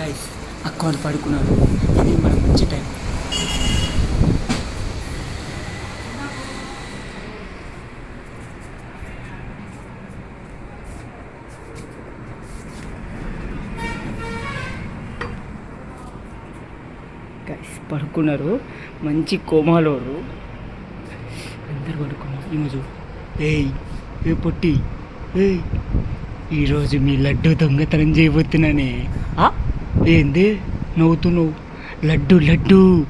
Guys అక్క వాళ్ళు పడుకున్నారు ఇది మన మంచి టైం గైస్ పడుకున్నారు. మంచి కోమాలోరు అందరు పడుకున్నారు. ఈరోజు ఏయ్ ఏ పొట్టి? ఏయ్ ఈరోజు మీ లడ్డు దొంగతనం చేయబోతున్నానే. ఆ? ఏంది నవ్వుతున్నావు. లడ్డు లడ్డు.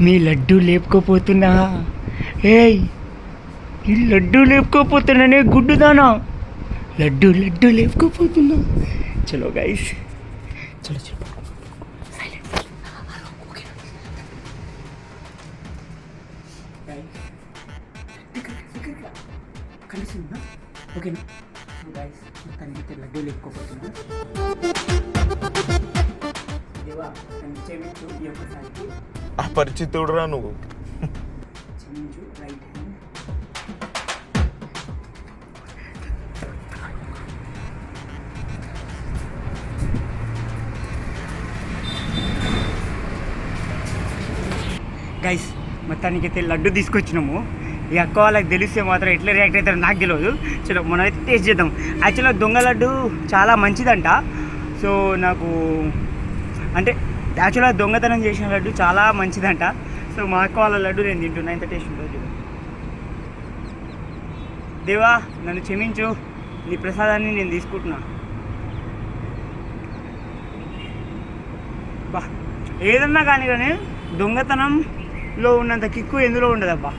మీ లడ్డు లేపుకోపోతున్నా. ఏయ్ ఈ లడ్డు లేపుకోపోతున్నానే గుడ్డుదానా? లడ్డు లడ్డు లేపుకోపోతున్నా. చలో గైస్ చలో చలో. కలిసిందా ఓకేనా గైస్ మొత్తానికి లడ్డు లేపుకోపోతున్నా. దేవా ఈ ఒక్కసారికి అపరిచితుడురా నువ్వు. క్షమించు రైట్ హ్యాండ్. గైస్ మొత్తానికి అయితే లడ్డు తీసుకొచ్చినాము. ఈ అక్క వాళ్ళకి తెలిస్తే మాత్రం ఎట్లా రియాక్ట్ అవుతారో నాకు తెలియదు. చలో మనం అయితే టేస్ట్ చేద్దాం. యాక్చువల్గా దొంగ లడ్డు చాలా మంచిదంట. సో నాకు అంటే యాక్చువల్గా దొంగతనం చేసిన లడ్డు చాలా మంచిదంట. సో మా అక్క వాళ్ళ లడ్డు నేను తింటున్నా. ఎంత టేస్ట్ ఉంటుంది దేవా నన్ను క్షమించు. నీ ప్రసాదాన్ని నేను తీసుకుంటున్నా. బా ఏదన్నా కానీ కానీ దొంగతనంలో ఉన్నంత కిక్కు ఎందులో ఉండదబ్బా.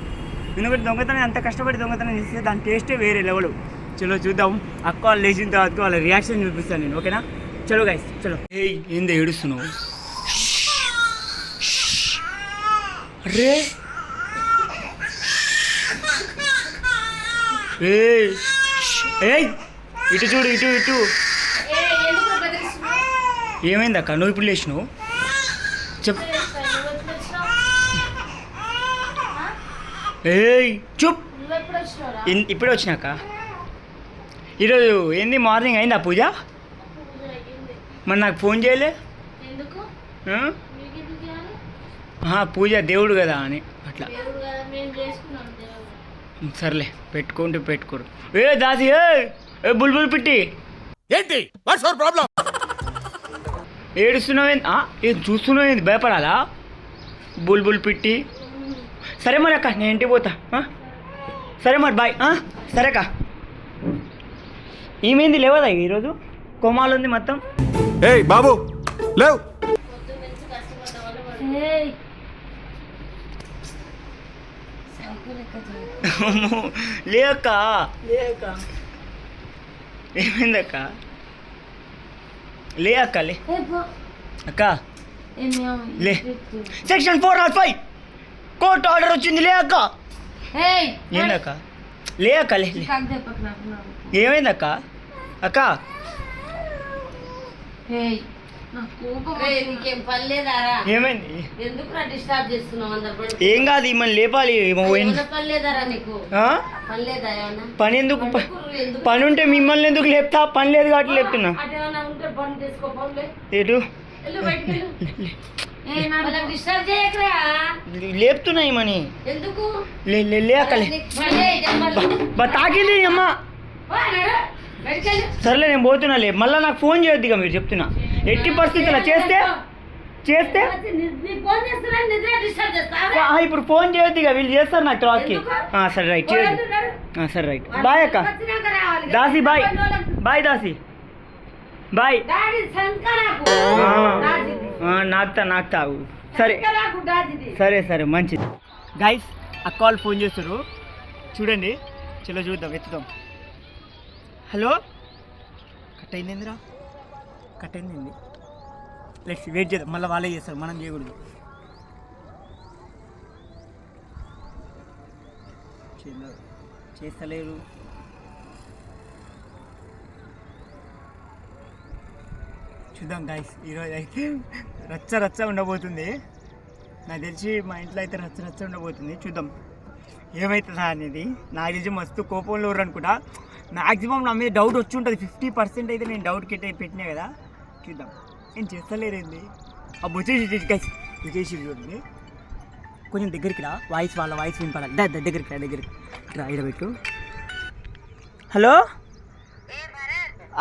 ఎందుకంటే దొంగతనం ఎంత కష్టపడి దొంగతనం చేస్తే దాని టేస్టే వేరే లెవెల్. చలో చూద్దాం. అక్క వాళ్ళు లేచిన తర్వాత వాళ్ళ రియాక్షన్ చూపిస్తాను నేను ఓకేనా చలో గైస్ చలో. ఏయ్ ఏంది ఏడుస్తున్నావు? అరే ఏయ్ ఏయ్ ఇటు చూడు ఇటు ఇటు. ఏమైంది అక్క? నువ్వు ఇప్పుడు లేచినావు? చెప్ ఏయ్ చూప్. ఇప్పుడే వచ్చినాక ఈరోజు ఏంది మార్నింగ్ అయిందా పూజ? మరి నాకు ఫోన్ చేయలే? పూజ దేవుడు కదా అని అట్లా. సర్లే పెట్టుకుంటే పెట్టుకోరు. ఏ దాసి ఏ ఏ బుల్బుల్ పిట్టి. ఏంటి? వాట్స్ అవర్ ప్రాబ్లం ఏడుస్తున్నావేంది ఏం చూస్తున్నావేంది భయపడాలా? బుల్బుల్ పిట్టి. సరే మరి అక్క నేను ఇంటికి పోతా? సరే మరి బాయ్. ఆ? సరే అక్క. ఈమెంది లేవదా ఈరోజు? కోమాలు ఉంది మొత్తం. ఏయ్ బాబు లేవ్. పొద్దు నుంచి కష్టపడ్డ వల్ల వాడు సైకిల్ లెక్క చేయకు. అమ్మో, లే. అక్క లే అక్క. ఏమైంది అక్క లే అక్క లే. ఏ పో. అక్క లే. Section four not five. Court order వచ్చింది లే అక్క ఏయ్, ఏందక్క లే అక్క లే. ఏమైంది అక్క అక్క ఏయ్, నాకు కోపం నీకేం పని లేదారా ఏమైంది? ఎందుకు డిస్టర్బ్ చేస్తున్నావు అందరు పడుకో. ఏం కాదు ఈమెను లేపాలి పని లేదారా నీకు? ఆ? పని లేదా ఏమన్నా పని ఎందుకు పని ఉంటే మిమ్మల్ని ఎందుకు లేపుతా? పని లేదు కాబట్టి లేపుతున్నా. అటు ఏమన్నా ఉంటే పని చేసుకో పోన్లే. ఎటు? వెళ్ళు బయటికి వెళ్ళు. ఏ, వాళ్ళకి డిస్టర్బ్ చేయకరా. లేపుతున్నా ఈమని ఎందుకు? లే తాకింది అమ్మ. సర్లే నేను పోతున్నా లే మళ్ళీ నాకు ఫోన్ చేయొద్దు ఇక మీరు చెప్తున్నా. ఎట్టి పరిస్థితుల్లో చేస్తే చేస్తే ఇప్పుడు ఫోన్ చేయొద్దు ఇక వీళ్ళు చేస్తారు నాకు? ఆ, సరే రైట్ చేయొద్దు. సరే రైట్. బాయ్ అక్క. Dasi bye. Bye Dasi. Bye. నాకుతా నాకుతా. సరే. సరే సరే మంచిది. గైస్ అక్క వాళ్ళు ఫోన్ చేస్తారు చూడండి. చలో చూద్దాం ఎత్తుదాం. హలో? కట్ అయిందిరా కట్ అయింది లెట్స్ వెయిట్ చేద్దాం. మళ్ళీ వాళ్ళే చేస్తారు. మనం చేయకూడదు. చేస్తలేరు. చూద్దాం గాయస్ ఈరోజు అయితే రచ్చ రచ్చ ఉండబోతుంది. నాకు తెలిసి మా ఇంట్లో అయితే రచ్చ రచ్చ ఉండబోతుంది. చూద్దాం. ఏమవుతుందా అనేది నాకు తెలిసి మస్తు కోపంలో అనుకుంటా. మ్యాక్సిమం నా మీద డౌట్ వచ్చి ఉంటుంది. ఫిఫ్టీ పర్సెంట్ అయితే నేను డౌట్ కిట్ పెట్టినా కదా. చూద్దాం. నేను చేస్తలేరేంది ఆ వచ్చేసి వచ్చేసి చూడండి. కొంచెం దగ్గరికి రా. వాయిస్ వాళ్ళ వాయిస్ వినపడాలి. దా దగ్గరికి రా దగ్గరికి. రా ఈడ పెట్టు హలో?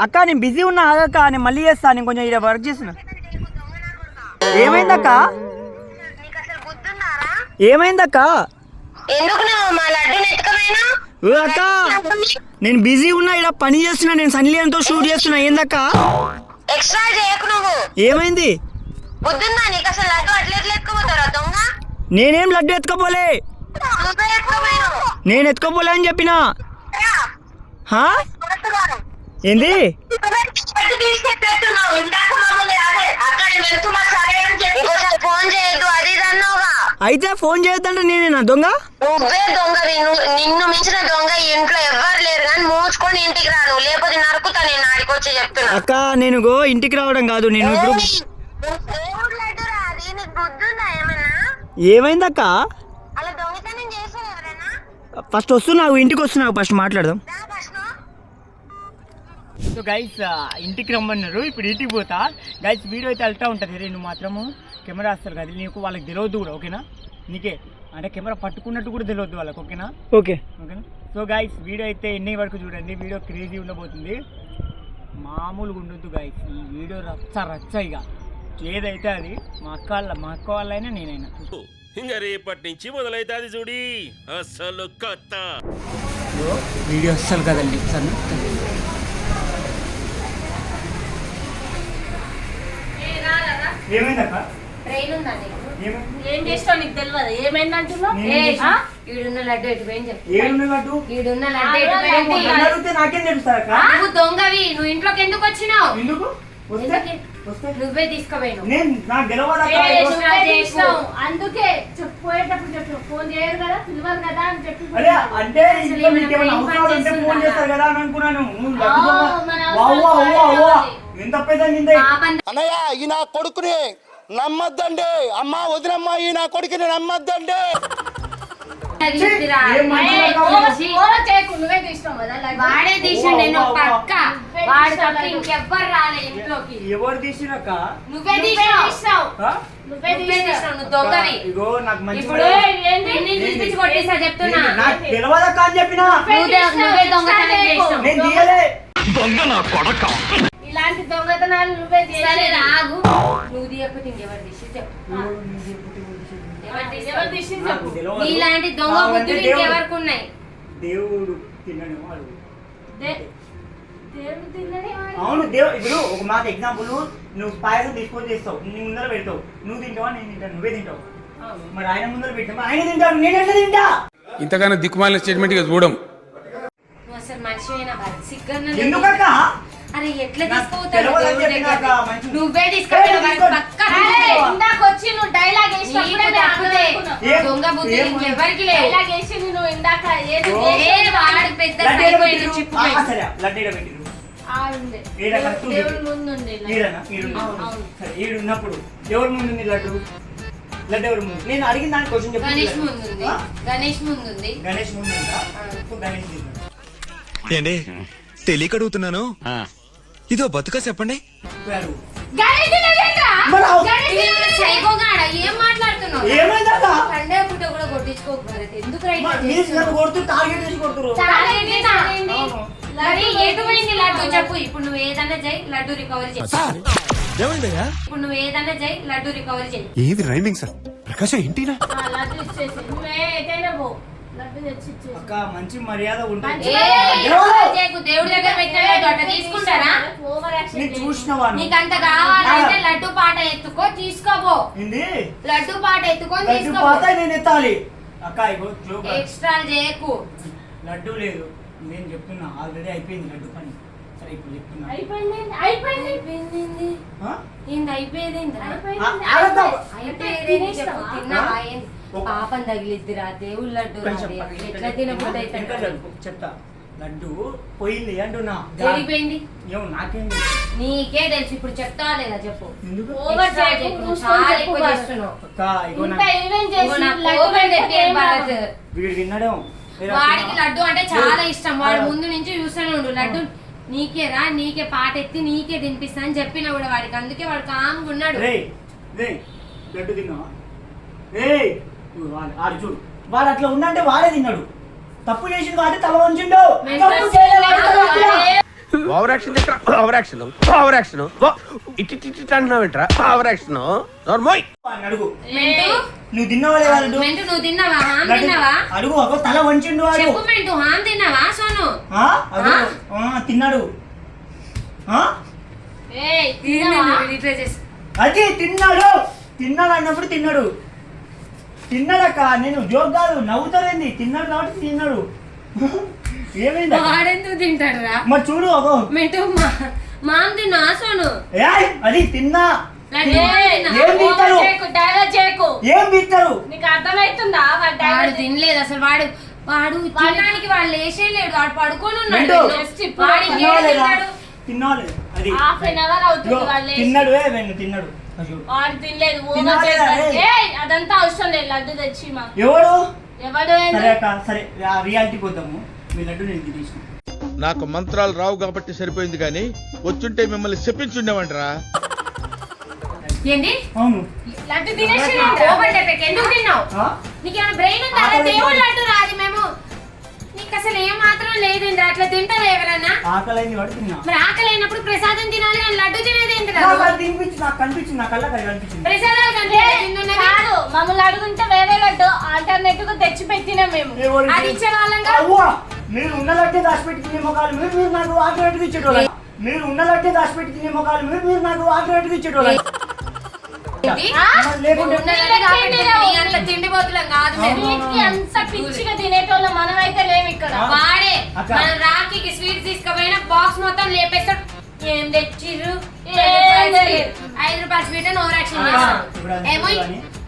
అక్క నేను బిజీ ఉన్నా ఆగక్క నేను మళ్ళీ చేస్తా. నేను కొంచెం ఇక్కడ వర్క్ చేస్తున్నా. ఏమైందక్క ఏమైందక్క ఎందుకు మా అక్క నేను బిజీ ఉన్నా ఇక్కడ పని చేస్తున్నా నేను సన్లీయంతో షూట్ చేస్తున్నా ఏందక్క? ఎక్స్ట్రా చేయకు నువ్వు. ఏమైంది? బుద్ధుందా నీకు? అసలు లడ్డు అట్లా ఎట్లా ఎత్తుకుపోతారా దొంగ? నేనేం లడ్డు ఎత్తుకోపోలే? నేను ఎత్తుకోపోలే అని చెప్పినా. ఏంది? అయితే ఫోన్ చేయొద్దంటే నేనేనా దొంగ? నువ్వే నువ్వు నిన్ను మించిన దొంగ ఇంట్లో ఎవ్వరు లేరు కానీ మూసుకొని ఇంటికి రా నువ్వు లేకపోతే నరుకుతా నేను ఆడికి వచ్చి చెప్తున్నా. అక్క నేను గో ఇంటికి రావడం కాదు నేను ఇప్పుడు ఏమైందక్క చేశారు ఎవరైనా? ఫస్ట్ వస్తున్నావు ఇంటికి వస్తున్నావు ఫస్ట్ మాట్లాడదాం. సో గైస్ ఇంటికి రమ్మన్నారు. ఇప్పుడు ఇంటికి పోతా. గైస్ వీడియో అయితే వెళ్తా ఉంటుంది. రే నువ్వు మాత్రము కెమెరా వస్తారు కదా. నీకు వాళ్ళకి తెలియద్దు కూడా ఓకేనా? నీకే. అంటే కెమెరా పట్టుకున్నట్టు కూడా తెలియద్దు వాళ్ళకి ఓకేనా? ఓకే. ఓకేనా? సో గైస్ వీడియో అయితే ఎన్ని వరకు చూడండి. వీడియో క్రేజీ ఉండబోతుంది. మామూలుగా ఉండొద్దు గైస్ ఈ వీడియో రచ్చ రచ్చ ఇక. ఏదైతే అది మా అక్క వాళ్ళ మా అక్క వాళ్ళైనా నేనైనా. ఇంకా రేపటి నుంచి మొదలైతుంది చూడి. అసలు కొత్త వీడియో అస్సలు కదండి. ఏమైందక్క? ట్రైన్ ఉందా నీకు ఏమైంది ఏం చేస్తావు నీకు తెలియదు ఏమైంది అంటున్నావు ఈడున్న లడ్డు ఎటు చెప్పు. లడ్డు? లడ్డు ఎటు నాకేం నువ్వు దొంగవి. నువ్వు ఇంట్లోకి ఎందుకు వచ్చినావు? ఎందుకు? నువ్వే చేసినావు. అందుకే చెప్పేటప్పుడు చెప్పు. ఫోన్ చేయరు కదా పిలవరు కదా అని చెప్పి. అరే అంటే ఫోన్? చేస్తారు కదా అని అనుకున్నాను. అన్నయ్య ఈ నా కొడుకుని నమ్మద్దండి. అమ్మ వదినమ్మ ఈ నా కొడుకుని నమ్మద్దండి. నువ్వే తీసినావు కదా లడ్డు. వాడే తీసిండు నేను ఓ, ఓ, ఓ. పక్క. వాడు తప్ప ఇంకెవ్వరు రాలే ఇంట్లోకి. ఎవరు తీసిరక్క నువ్వే నువ్వే తీసినావు. తీసినావు. ఆ? నువ్వే నువ్వే తీసినావు. తీసినావు నువ్వు దొంగవి. ఇగో నాకు మంచి ఇప్పుడు పని- ఏంది? నిన్ను పిలిపించి కొట్టేసా చెప్తున్నా. నేను- నాకు తెలియదక్క అని చెప్పినా? నువ్వే నువ్వే దొంగతనం చేసినావు. నేను తీయలే. ఇలాంటి దొంగతనాలు నువ్వే సరే చేసి రాగు. నువ్వు తీయకపోతే ఇంకెవరు తీసి చెప్పు. నీలాంటి దొంగ బుద్ధులు ఇంకెవరికి ఉన్నాయి దేవుడు వాడు. అవును దేవుడు ఇప్పుడు ఒక మాట ఎగ్జాంపుల్ నువ్వు పాయసం తీసుకొని చేస్తావు నీ ముందర పెడతావు. నువ్వు తింటావా నేను తింటాను నువ్వే తింటావు. మరి ఆయన ముందర పెట్టావు ఆయన తింటాడు నేను ఎట్లా తింటా? ఇంతగానో దిక్కుమాలిన స్టేట్మెంట్ ఇక చూడం. సిగ్గన్న ఎందుకక్క? అరే ఎట్లా నువ్వే ఏ, తీసుకెళ్ళి తీసుకో. పక్క అరే, ఇందాక వచ్చి నువ్వు డైలాగ్ దొంగ బుద్ధి డైలాగ్ నువ్వు ఇందాక. వాడు పెద్ద. చిప్పు ముందు ఎవరి ముందు లడ్డు? లడ్డు ఎవరి ముందు? నేను అడిగిన దాని క్వశ్చన్ చెప్పు. గణేష్ ముందుంది ఆ? గణేష్ ముందుంది గణేష్ ముందు గణేష్. ఏండి తెలియక అడుగుతున్నాను ఇదో బతుక చెప్పండి. పోయి అడుగు. గణేష్ తిన్నదేంట్రా? మరి అవు- గణేష్ వీడు తిన్నది. సైకోగాడ ఏం మాట్లాడుతున్నావు? ఏమైందక్క పండే పుట్ట కూడా కొట్టించుకోకు భరత్. ఎందుకు రైట్ మా- మీరు నన్ను కొడుతూ టార్గెట్ చేసి కొడుతురు చాలా ఏంటినా? అవును. మరి ఎటు పోయింది లడ్డు? చెప్పు. ఇప్పుడు నువ్వు చేయి లడ్డు రికవరీ చేయి. ఇప్పుడు నువ్వు ఏదన్నా చేయి లడ్డు రికవరీ చేయి. ఏది రైమింగ్ సార్ ప్రకాశం ఏంటినా? ఆ, లడ్డు ఇచ్చేసి. నువ్వే ఎటైనా పో. లడ్డు తెచ్చి ఇచ్చేసి అక్క మంచి మర్యాద ఉంటుంది. దేవుడి దగ్గర తీసుకుంటారా? నేను. చూసినవా నువ్వు? నీకంత కావాలంటే లడ్డు పాట ఎత్తుకో తీసుకోపో. ఏంది? లడ్డు పాట ఎత్తుకొని లడ్డు తీసుకోపో. పాత నేను ఎత్తాలి. అక్క ఇగో ఎక్స్ట్రా చేయకు. లడ్డు లేదు. నేను చెప్తున్నా ఆల్రెడీ అయిపోయింది లడ్డు పని. సరే ఇప్పుడు చెప్తున్నా. అయిపోయింది అయిపోయింది. అయిపోయింది అయిపోయేది? అయిపోయింది. పాపం తగిలిద్దిరా దేవుళ్ళ లడ్డు రా ఎట్లా తినబుద్ధి చెప్తా. లడ్డు పోయింది అంటున్నా. జరిగిపోయింది? ఏమో నాకేం తెలుసు. నీకే తెలుసు ఇప్పుడు చెప్తావా లేదా చెప్పు? ఓవర్? వీడు ఏరా వాడికి? లడ్డు అంటే చాలా ఇష్టం. వాడు. ముందు నుంచి చూస్తూనే ఉండు. లడ్డు నీకేరా నీకే పాట ఎత్తి నీకే తినిపిస్తా అని చెప్పిన కూడా వాడికి. అందుకే వాడు కామ్గా ఉన్నాడు. రే రే లడ్డు తిన్నావా? రే ఆడు చూడు. వాడు అట్లా ఉండంటే వాడే తిన్నాడు. తప్పు చేసింది వాడి తల వంచిండు. తప్పు. Over action over action over action ఇటు ఇటు ఇటు అంటున్నావు ఏంట్రా? ఓవర్ యాక్షన్ నోర్మోయ్ అడుగు. మెంటు? నువ్వు తిన్నావా లేదా మెంటు నువ్వు తిన్నావా? హామ్ తిన్నావా? అడుగు అగో తల వంచిండు వాడు. చెప్పు మెంటు హామ్ తిన్నావా సోను? ఆ? అగో, ఆ, తిన్నాడు. ఆ? రిప్లై చేసి? అది తిన్నాడు. తిన్నాడు అన్నప్పుడు తిన్నాడు. తిన్నాడక్క నేను జోక్ కాదు నవ్వుతారేంది? తిన్నాడు కాబట్టి తిన్నాడు. ఏమైంది? వాడెందుకు తింటాడు రా మరి చూడు అగో మెంటు మామ్ తిన్నా సోను ఏయ్, అది తిన్నా. ఏం తింటారు? చేయకు ఏం తింటారు? నీకు అర్థమవుతుందా? వాడు తినలేదు అసలు వాడు వాడు తినడానికి వాడు లేచేయలేడు వాడు పడుకొని ఉన్నాడు? అది. హాఫ్ అన్ అవర్ అవుతుంది లేచి. తిన్నాడు తిన్నాడు. వాడు తినలేదు ఏయ్. అదంతా అవసరం లేదు లడ్డు తెచ్చి మా ఎవడు ఎవడు సరే అక్క సరే ఆ రియాలిటీ పోతాము మీ లడ్డు నేను నాకు మంత్రాలు రావు కాబట్టి సరిపోయింది కానీ వచ్చుంటే మిమ్మల్ని చెప్పించుండేవంటరా ఏంది అవును. లడ్డు తినేసి ఎందుకు తిన్నావు? నీకేమైనా బ్రెయిన్ ఉందా? దేవుడు. లడ్డు రాదు మేము. నీకు అసలు ఏం మాత్రం లేదండి అట్లా తింటారా ఎవరన్నా? ఆకలైంది వాడు తిన్నా. మరి ఆకలి అయినప్పుడు ప్రసాదం తినాలి కానీ లడ్డు తినేది ఏంటి నాకు తినిపించి నాకు కనిపించింది నా కనిపించింది. ప్రసాదాలు కంటే కాదు మమ్మల్ని అడుగుంటే వేరే లడ్డు ఆల్టర్నేటివ్గా తెచ్చి పెట్టినా మేము? అది ఇచ్చే వాళ్ళం కాదు. అవ్వా మీరు ఉన్న లడ్డే దాచిపెట్టి తినే మొక్కలు మీరు మీరు నాకు ఆల్టర్నేటివ్ ఇచ్చేటోళ్ళ మీరు ఉన్న లడ్డే దాచిపెట్టి తినే మొక్కలు మీరు మీరు నాకు ఆల్టర్నేటివ్ ఇచ్చేటోళ్ళ తిండిపోతులం కాదు అంత పిచ్చిగా తినేటోళ్ళం మనమైతే లేము ఇక్కడ? వాడే. మన రాఖీకి స్వీట్స్ తీసుకుపోయిన బాక్స్ మొత్తం లేపేస్తాడు. ఏం తెచ్చిర్రు. ఐదు రూపాయల స్వీట్ అని ఓవర్ యాక్షన్ చేస్తాడు. ఏమో.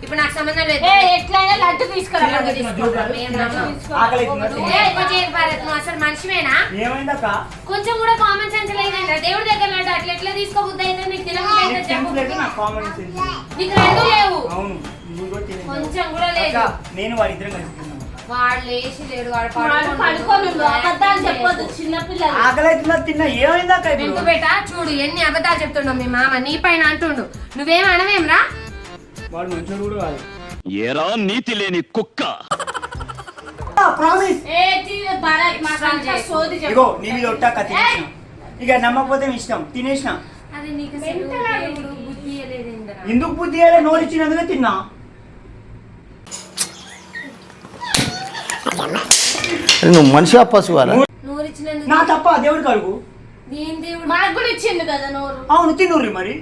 ఇప్పుడు నాకు సంబంధం లేదు. ఏ ఎట్లయినా లడ్డు తీసుకురా తిన్నా, తిన్నా, చూడు, మేము తిన్నా, నమ్మం. ఆకలి అవుతుందా? ఏ, తిన్నా. ఎక్కువ చేయకు భారత్, నువ్వు అసలు మనిషివేనా? కొంచెం కూడా కామన్ సెన్స్ లేదంట. దేవుడి దగ్గర లడ్డు అట్లా ఎట్లా తీసుకోబుద్ది అయితే నీకు నీకు చెప్పు. సెన్స్ లేదు నాకు కామన్ సెన్స్ నీకు రెండు లేవు. అవును నువ్వు కూడా తినేసావు. కొంచెం కూడా లేదు. నేను వాడిద్దరం కలిసి తిన్నాం. అక్క. వాడు లేచి లేడు వాడు వాళ్ళు పడుకొని ఉండు. అబద్ధాలు చెప్పొద్దు చిన్నపిల్లలు ఆకలి తిన్నా? బేట? చూడు ఎన్ని అబద్ధాలు చెప్తుండవు మీ మామ నీ పైన అంటుండు. నువ్వేం అనవేంరా వాడు మంచోడు కూడా కాదు. ఏరా నీతి లేని కుక్క. ప్రామిస్. ఇగో నీ మీద ఒట్టాక తినేసిన ఇక నమ్మకపోతే ఇష్టం. తినేసిన? ఎందుకు బుద్ధి ఇచ్చినందుకే తిన్నా. నువ్వు మనిషి పశువాలా నా తప్ప దేవుడు. మాకు కూడా ఇచ్చిండు కదా నోరు. అవును తిన్నూరి మరి.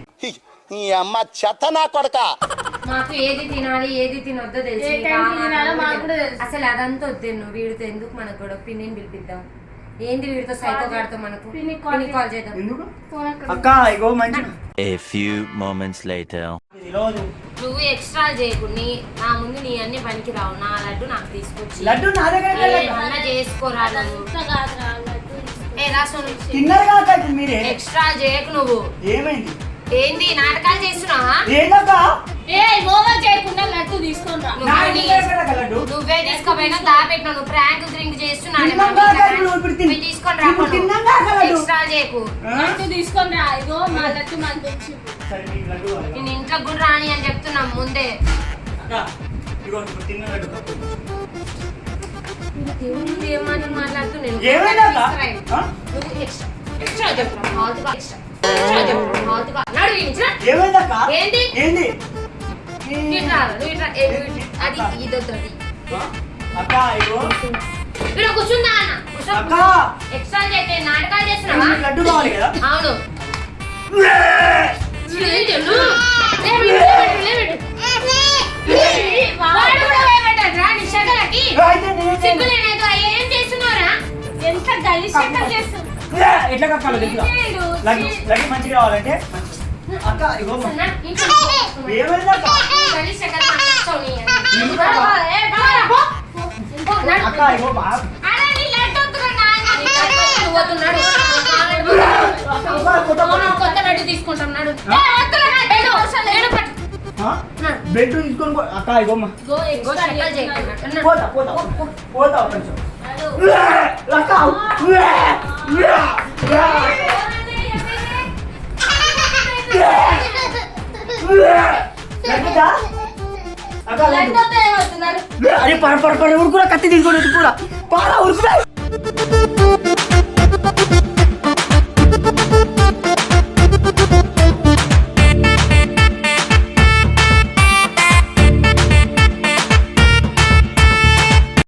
ఈ అమ్మ చెత్త నా కొడక. మాకు ఏది తినాలి ఏది తినొద్దో తెలుసు. అసలు అదంతా వద్దు నువ్వు వీడితో ఎందుకు మనకు కూడా పిన్నిని పిలిపిద్దాం? ఏంది వీడితో సైకో గాడితో మనకు? పిన్ని కాల్ చేద్దాం. అక్క ఇగో మంచి A few moments later. నువ్వు ఎక్స్ట్రా చేయకుని నా ముందు నీ అన్ని పనికి రావు. నా లడ్డు నాకు తీసుకొచ్చి. లడ్డు నా దగ్గర ఏమన్నా చేసుకోరా ఏ రాసు తిన్నారు కాక మీరే. ఎక్స్ట్రా చేయకు నువ్వు. ఏమైంది? ఏంది నాటకాలు చేస్తున్నావా? ఏందక్క? నువ్వు తీసుకోపోయినా దాపెట్టినావు నువ్వు ప్రాంక్ డ్రింక్ చేస్తున్నాను తీసుకొని? లడ్డు. తీసుకొని రా ఇగో మా లడ్డు తెచ్చి కావాలా? నేను ఇంట్లో కూడా రాని అని చెప్తున్నాం ముందే. ఏమని మాట్లాడుతున్నాను? నువ్వు ఎక్స్ట్రా ఎక్స్ట్రా ఎక్స్ట్రా. ఎక్స్ట్రా నువ్వు ఇట్రా. అది ఇదొద్దు అది? అక్క ఇగో ఇక్కడ కూర్చుందా అన్న ఎక్స్ట్రా చేస్తే నాటకాలు చేస్తున్నావా లడ్డు కావాలి కదా అవును ఎట్లా కక్కాలో మంచిగా కావాలంటే మంచి- అక్క ఇగో. అక్క. ఇగో కొత్త లడ్డు తీసుకుంటాం నడు? బెడ్ తీసుకొని పో- అక్క ఇగో మ- గో ఇంకో ఎక్స్ట్రా షకల్ చేయకుండా. అన్న. పోతా పోతా పోతా. కొంచెం? అక్క, అరే పడ పడ పడ ఉరుకురా కత్తి తీసుకొని ఉరుకురా పారా ఉరుకురా.